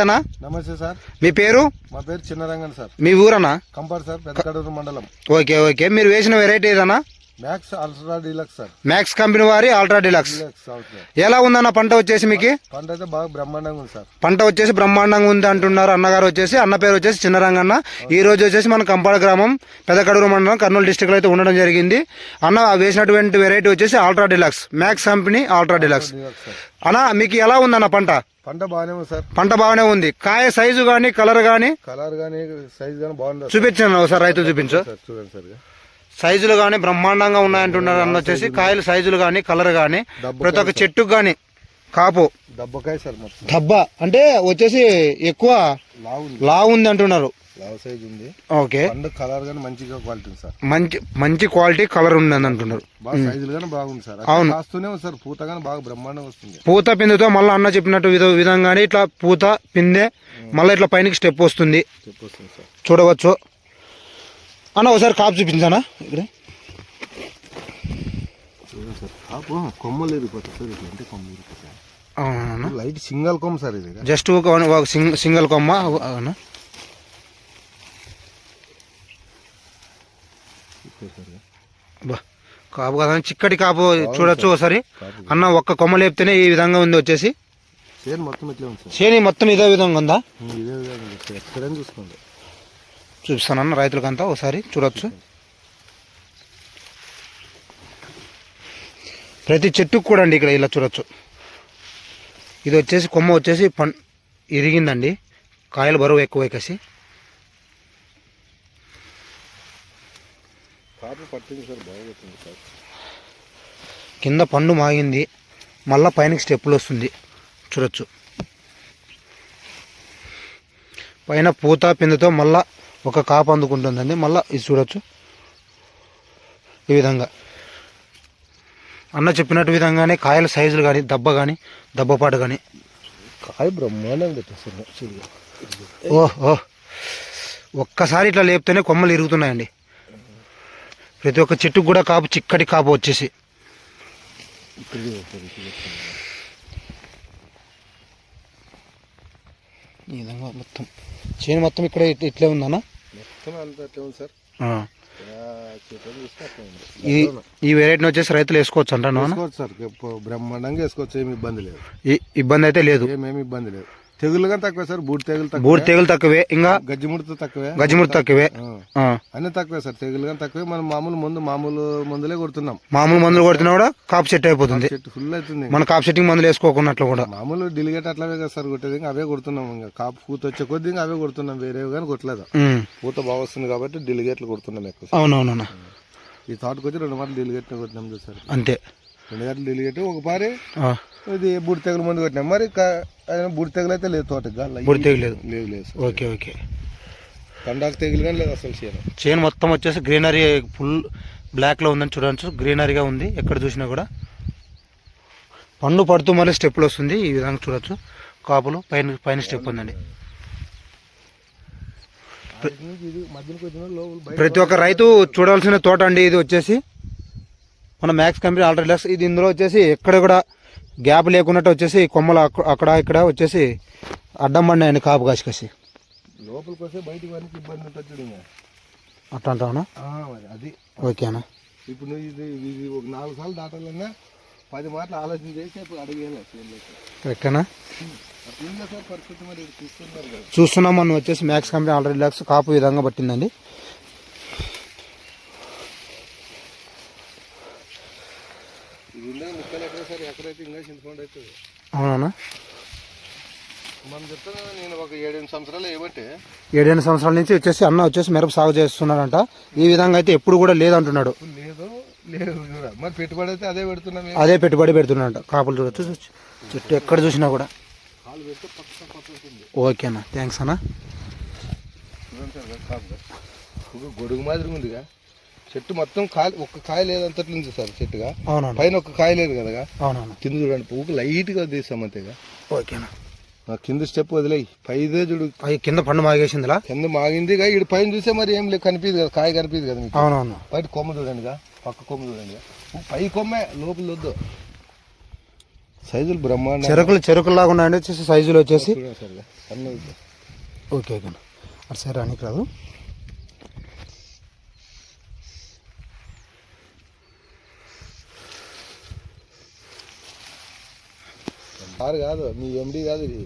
నమస్తే అన్న నమస్తే సార్. మీ పేరు? మా పేరు చిన్నరంగన్ సార్. మీ ఊరన్నా కంపార్ సార్ పెద్దకడూరు మండలం. Okay okay. మీరు వేసిన వెరైటీ ఏదన్నా? Max Ultra Deluxe sir Max company వారి అల్ట్రా డిలక్స్ ఎలా ఉందన్న పంట వచ్చేసి మీకు? పంట అయితే బాగా బ్రహ్మాండంగా ఉంది సార్ పంట వచ్చేసి బ్రహ్మాండంగా ఉంది అంటున్నారు అన్నగారు వచ్చేసి అన్న పేరు వచ్చేసి చిన్నరంగన్న. ఈ రోజు వచ్చేసి మన కంపాడ గ్రామం పెదకడూరు మండలం కర్నూలు డిస్టిక్లో అయితే ఉండడం జరిగింది. అన్న వేసినటువంటి వెరైటీ వచ్చేసి Ultra Deluxe Max company Ultra Deluxe sir అన్న మీకు ఎలా ఉందన్న పంట? పంట బాగానే ఉంది సార్ పంట బాగానే ఉంది. కాయ సైజు కానీ కలర్ కానీ కలర్ కానీ సైజ్ కానీ బాగుంది సార్. చూపించండి ఒకసారి రైతు చూపించు. సార్ చూడండి సార్ సైజులు కానీ బ్రహ్మాండంగా ఉన్నాయంటున్నారు అన్న వచ్చేసి కాయలు సైజులు కానీ కలర్ కానీ ప్రతి ఒక్క చెట్టుకు కానీ కాపు. దబ్బకాయ సార్ దబ్బ అంటే వచ్చేసి ఎక్కువ లావు ఉంది. లా ఉంది అంటున్నారు. సైజ్ ఉంది. ఓకే. కలర్ మంచిగా క్వాలిటీ సార్. మంచి మంచి క్వాలిటీ కలర్ ఉంది అని అంటున్నారు. సైజులు బాగుంది సార్. అవును. సార్. పూత కానీ బాగా వస్తుంది. పూత పిందెతో మళ్ళీ అన్న చెప్పినట్టు విధ విధంగానే ఇట్లా పూత పిందె మళ్ళీ ఇట్లా పైనకి స్టెప్ వస్తుంది. చూడవచ్చు. అన్న ఒకసారి కాపు చూపించానా? ఇక్కడ. కాపు కొమ్మలు ఇరిగిపోతాయి సార్ ఇట్లా అంటే కొమ్మలు ఇరిగిపోతాయి అవునా? లైట్ సింగల్ కొమ్మ సార్ ఇది. జస్ట్ ఒక ఒక సింగ్- సింగిల్ కొమ్మ అవునా? బా కాపు కదా చిక్కటి కాపు చూడొచ్చు ఒకసారి. అన్న ఒక్క కొమ్మ లేపితేనే ఈ విధంగా ఉంది వచ్చేసి. చేను మొత్తం ఇట్లే ఉంది చేని మొత్తం ఇదే విధంగా ఉందా? ఇదే విధంగా చూసుకోండి. చూపిస్తానన్న రైతులకంతా ఒకసారి చూడొచ్చు. ప్రతి చెట్టుకు కూడా అండి ఇక్కడ ఇలా చూడొచ్చు. ఇది వచ్చేసి కొమ్మ వచ్చేసి పం ఇరిగిందండి. కాయలు బరువు ఎక్కువ ఎక్కేసి కింద పండు మాగింది. మళ్ళా పైనకి స్టెప్పులు వస్తుంది. చూడొచ్చు. పైన పూత పిందెతో మళ్ళా ఒక కాపు అందుకుంటుందండి. మళ్ళా ఇది చూడొచ్చు. ఈ విధంగా. అన్న చెప్పినట్టు విధంగానే కాయల సైజులు కానీ దెబ్బ కానీ దెబ్బపాటు కానీ కాయ బ్రహ్మాండంగా పెట్టేస్తారు చూడు ఓ ఓ. ఒక్కసారి ఇట్లా లేపితేనే కొమ్మలు ఇరుగుతున్నాయండి. ప్రతి ఒక్క చెట్టుకు కూడా కాపు చిక్కటి కాపు వచ్చేసి. ఈ విధంగా మొత్తం. చేను మొత్తం ఇక్కడ ఇట్- ఇట్లే ఉందన్న. ఈ ఈ వెరైటీని వచ్చేసి రైతులు వేసుకోవచ్చు అంటాను ఎప్పు- బ్రహ్మాండంగా వేసుకోవచ్చు ఏమి ఇబ్బంది లేదు. ఇబ్బంది అయితే లేదు. ఏమేమి ఇబ్బంది లేదు. తెగులు కానీ తక్కువే సార్ బూడి తెగులు తక్కువ. బూడి తెగులు తక్కువే ఇంకా గజ్జి ముడత తక్కువే. గజిముడు తక్కువే. అన్నీ తక్కువే సార్ తెగులు కానీ తక్కువే. మనం మామూలు మందు మామూలు మందులే కొడుతున్నాం. మామూలు మందులు కొడుతున్నా కూడా కాపు సెట్ అయిపోతుంది. చెట్టు ఫుల్ అవుతుంది మన కాపు సెట్టింగ్ మందులు వేసుకోకున్నట్లు కూడా. మామూలు డిలిగేట్ అట్లాగే కదా సార్ కొట్టేది. ఇంకా అవే కొడుతున్నాం ఇంకా. కాపు పూత వచ్చే కొద్ది ఇంకా అవే కొడుతున్నాం. వేరేవి కానీ కొట్టలేదు. పూత బాగా వస్తుంది కాబట్టి డిలిగేట్లు కొడుతున్నాం ఎక్కువ అవునవునన్న ఈ తోటకు వచ్చి రెండు మాటలు డిలిగేట్ కొట్టినాం చూసారు అంతే. రెండు గంటలు డిలిగేట్ ఒక పారి. ఆ. ఇది బూడి తెగులు మందు కొట్టినాం. మరి బూడి తెగులు అయితే లేదు గాలి బూడి తెగులు లేదు. లేదు లేదు. Okay okay. కండాకు తెగులు కానీ లేదు అసలు చేయను చేను మొత్తం వచ్చేసి గ్రీనరీ ఫుల్ బ్లాక్లో ఉందని చూడవచ్చు గ్రీనరీగా ఉంది ఎక్కడ చూసినా కూడా. పండు పడుతూ మళ్ళీ స్టెప్పులు వస్తుంది ఈ విధంగా చూడొచ్చు. కాపులు పైన పైన స్టెప్ ఉందండి. ప్రతి ఒక్క రైతు చూడాల్సిన తోట అండి ఇది వచ్చేసి. మన మ్యాక్స్ కంపెనీ ఆల్రెడీ ఇది ఇందులో వచ్చేసి ఎక్కడ కూడా గ్యాప్ లేకున్నట్టు వచ్చేసి కొమ్మలు అక్క- అక్కడ ఇక్కడ వచ్చేసి అడ్డం పడినాయండి కాపు కాసి కాసి లోపలికి వస్తే బయటికి వానికి ఇబ్బంది ఉంటుంది. అట్లా అంటావునా ఆ, మరి అది. ఓకేనా? ఇప్పుడు నువ్వు ఇది ఇది ఒక నాలుగు సార్లు దాటాలన్నా పది మాటలు ఆలోచన చేసి ఇప్పుడు అడిగేలా కరెక్టేనా? పరిస్థితి మరి చూస్తున్నాం మనం వచ్చేసి మ్యాక్స్ కంపెనీ ఆల్రెడీ లెక్స్ కాపు విధంగా పట్టిందండి ఇది ఉండే ముక్కలు ఎక్కడ సార్ ఎక్కడైతే ఇంకా చింతపండు అవుతుంది? అవునా? మనం చెప్తాను కదా, నేను ఒక ఏడెనిమిది సంవత్సరాలు ఏమంటే ఏడెనిమిది సంవత్సరాల నుంచి వచ్చేసి అన్న వచ్చేసి మిరప సాగు చేస్తున్నాడంట. ఈ విధంగా అయితే ఎప్పుడు కూడా లేదంటున్నాడు. లేదు లేదు మరి పెట్టుబడి అయితే అదే పెడుతున్నాం? అదే పెట్టుబడి పెడుతున్నాడంట. కాపులు చూడొచ్చు. చెట్టు ఎక్కడ చూసినా కూడా. ఓకేనా థ్యాంక్స్ అన్న. గొడుగు మాదిరి ఉందిగా. చెట్టు మొత్తం కాయ ఒక్క కాయ లేదంతట్లు ఉంది సార్ చెట్టుగా. అవునవును. పైన ఒక్క కాయ లేదు కదా అవునవును. కింద చూడండి పువ్వుకు లైట్గా తీస్తాం అంతేగా ఓకేనా. కింద స్టెప్ వదిలేయి. పైదే చూడు. కింద పండు మాగేసిందిలా? కింద మాగిందిగా ఇటు పైన చూస్తే మరి ఏం లేదు కనిపించదు కదా కాయ కనిపించదు కదా మీకు. అవునవును. బయట కొమ్మ చూడండిగా పక్క కొమ్మ చూడండిగా పై కొమ్మే లోపల వద్దు. సైజులు బ్రహ్మాండ చెరుకులు చెరుకులాగా ఉన్నాయండి వచ్చేసి సైజులు వచ్చేసి. ఓకే ఓకే అటు సరే రానికి రాదు సార్ కాదు మీ ఎండి కాదు ఇది.